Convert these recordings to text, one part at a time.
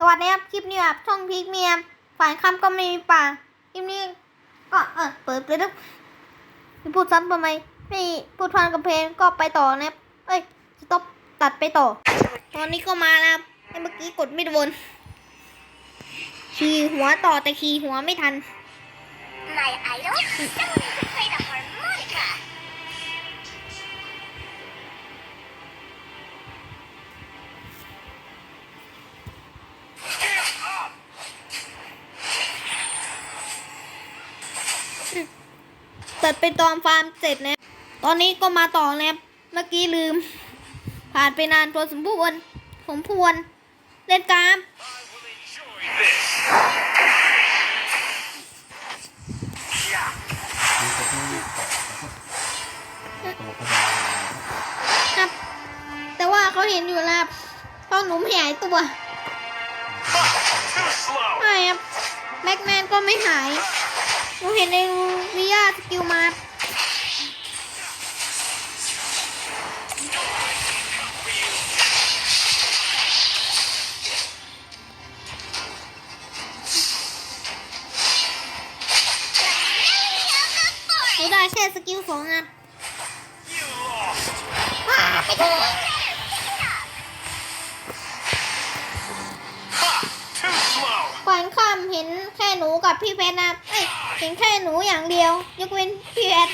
สวัสดีครับ คลิปนี้แบบช่องพีกเมียมฝ่ายคำก็ไม่มีป่าคลิปนี้ก็เออเปิดเลยนะไม่พูดซ้ำทำไมไม่พูดพันกับเพลงก็ไปต่อนะครับเอ้ยสต็อปตัดไปต่อ ตอนนี้ก็มาแล้วไอ้เมื่อกี้กดไม่โดนขี่หัวต่อแต่ขี่หัวไม่ทัน My idol? Someone who ตัดไปตอนฟาร์มเสร็จนะตอนนี้ก็มาต่อนะครับเมื่อกี้ลืม ผ่านไปนานพอสมควรสมควรเล่นกรามครับแต่ว่าเขาเห็นอยู่แล้วครับตอนหนูไม่หายตัวไม่ครับแม็กแมนก็ไม่หาย หนูเห็นในวิยาสกิลมาหนูได้แค่สกิลสองอะ กับพี่เพชรนะเอ้ยเห็นแค่หนูอย่างเดียว ยกเว้นพี่เพชร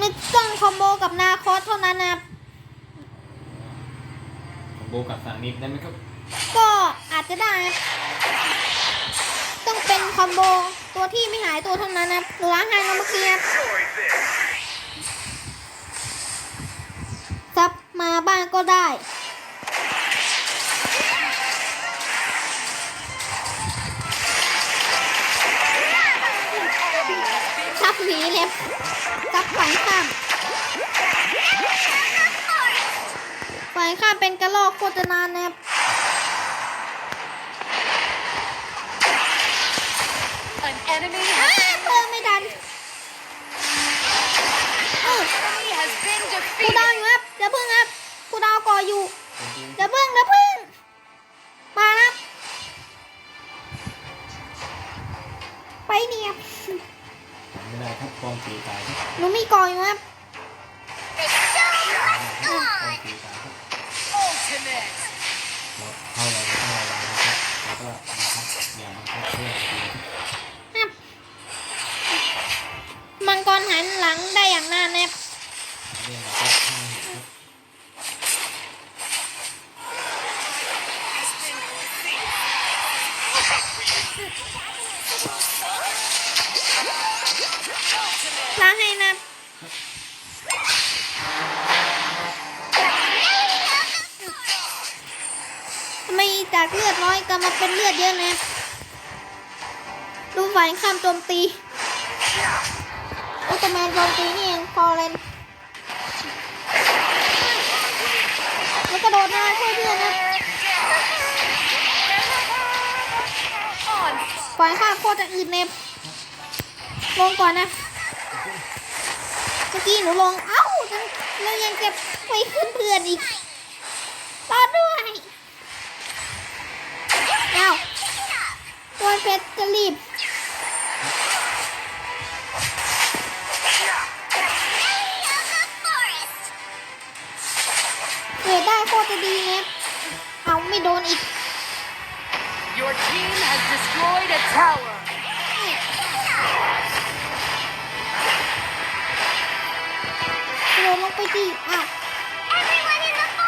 นึกต้องคอมโบกับนาคอสเท่านั้นนะครับผมโบกับสังนิดได้ไหมครับ ก็อาจจะได้นะต้องเป็นคอมโบตัวที่ไม่หายตัวเท่านั้นนะหรือล้างให้เราเมื่อกี้นะ Enjoy this. ซับมาบ้างก็ได้ นีเลยซับฝ่ายข้ามฝ่ายข้ามเป็นกระลอกโคตรนานนะครับ An enemy อ้า has, เพิ่มไม่ทันเออ enemy has been กูดาว defeated! อยู่ครับเดี๋ยวพึ่งครับกูดาวก่ออยู่เดี๋ยวพึ่งเดี๋ยวพึ่งมาครับไปเนี่ย ไม่ได้ครับกองสีตายครับหนูมีก่ออยู่ครับ The show must ก go อง on! สีตายครับ Ultimate! เราเข้าเราเข้าเรานะครับแล้วก็นะครับอย่าบังคับเพื่อน จากเลือดน้อยกลายมาเป็นเลือดเยอะนะดูฝ่ายข้ามโจมตีอุลตร้าแมนโจมตีนี่เองฟอเรนแล้วกระโดดหน้าช่วยเพื่อนนะฝ่ายข้ามโคตรจะอื่นเนบลงก่อนนะเมื่อกี้หนูลง เอ้าแล้วยังเก็บไปขึ้นเพื่อนอีก ตัวเพชรจะรีบเกิดได้โคตรจะดีเนี่ยเอาไม่โดนอีก Your team has destroyed a tower! กระโดดลงไปดีอะ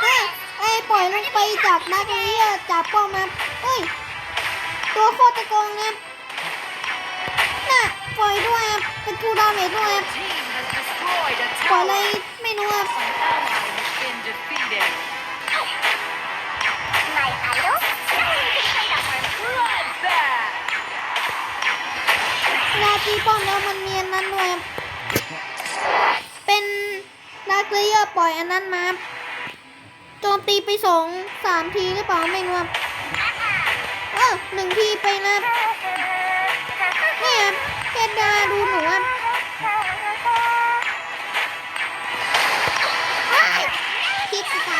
เฮ้ยเอ้ยปล่อยลงไปจากนักเรียจับป้อมมาเฮ้ย ตัวโคตรจะโกงนะน่ะปล่อยด้วยอะเป็นทูดาเมจด้วยปล่อยอะไรไม่รู้อะ An ally has been defeated! My idol? Someone who can play the harmonica. Bloodbath! เวลาตีป้อมแล้วมันเนียนนั้นด้วยเป็นนักเรียปล่อยอันนั้นมาโจมตีไปสองสามทีหรือเปล่าไม่รู้อะเหนึ่งพี่ไปนะเนี่ยเพชรดาดูหนูอะคิดไป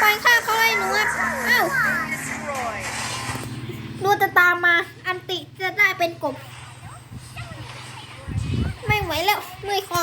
ไปฆ่าเขาเลยหนูอ่อ้าวดูจะตามา อันติจะได้เป็นกบไม่ไหวแล้วเมื่อยคอ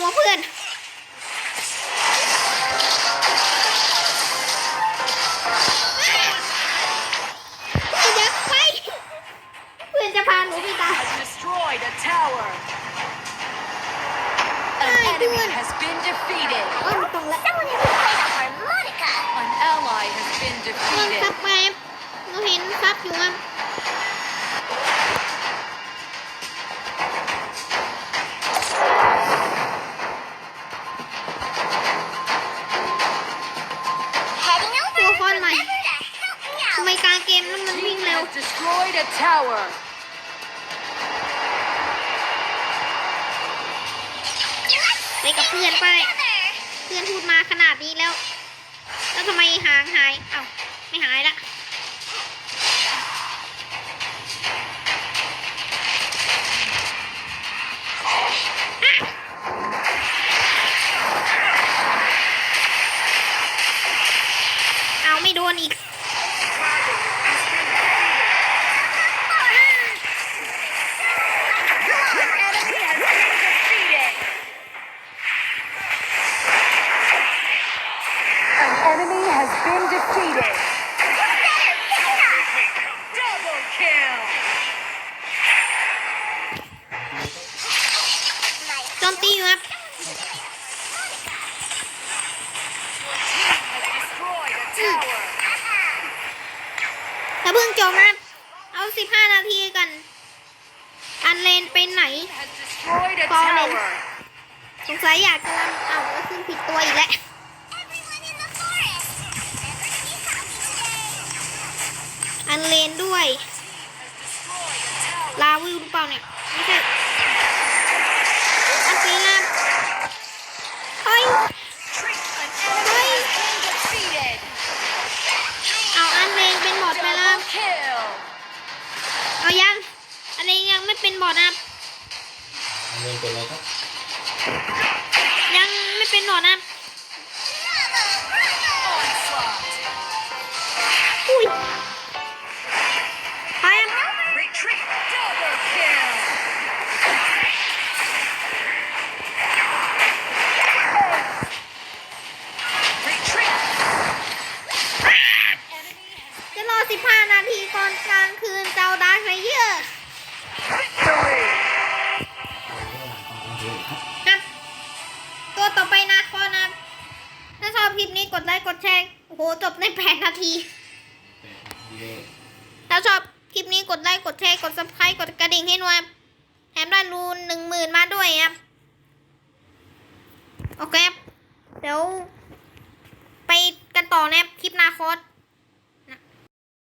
หัวเพื่อนอยากไปเพื่อนจะพาหนูไปตาย Destroyed a tower. An Ay, enemy good. has been defeated. เอ้าไม่ต้องละ Someone who can play the harmonica. An ally has been เงิน defeated. ซับไปหนูเห็นซับอยู่ครั has destroyed a tower. ไปกับเพื่อนไป Together. เพื่อนพูดมาขนาดนี้แล้ว แล้วทำไมหางหาย เอ้า ไม่หายละ เอาไม่โดนอีก ไปไหน Has destroyed a Fallen. tower. สงสัยอยากจะรำเอาแล้วขึ้นผิดตัวอีกแล้ว Everyone in the forest. Remember to be happy today. อันเลนด้วย ลาวิวหรือเปล่าเนี่ยไม่ใช่ เป็นหนอนนะ แชร์โอ้โหจบใน8นาที ถ้าชอบคลิปนี้กดไลค์กดแชร์กด subscribe กดกระดิ่งให้หน่วยครับแถมได้รูนหนึ่งหมื่นมาด้วยครับ โอเคครับเดี๋ยว ไปกันต่อนะครับคลิปนาคอส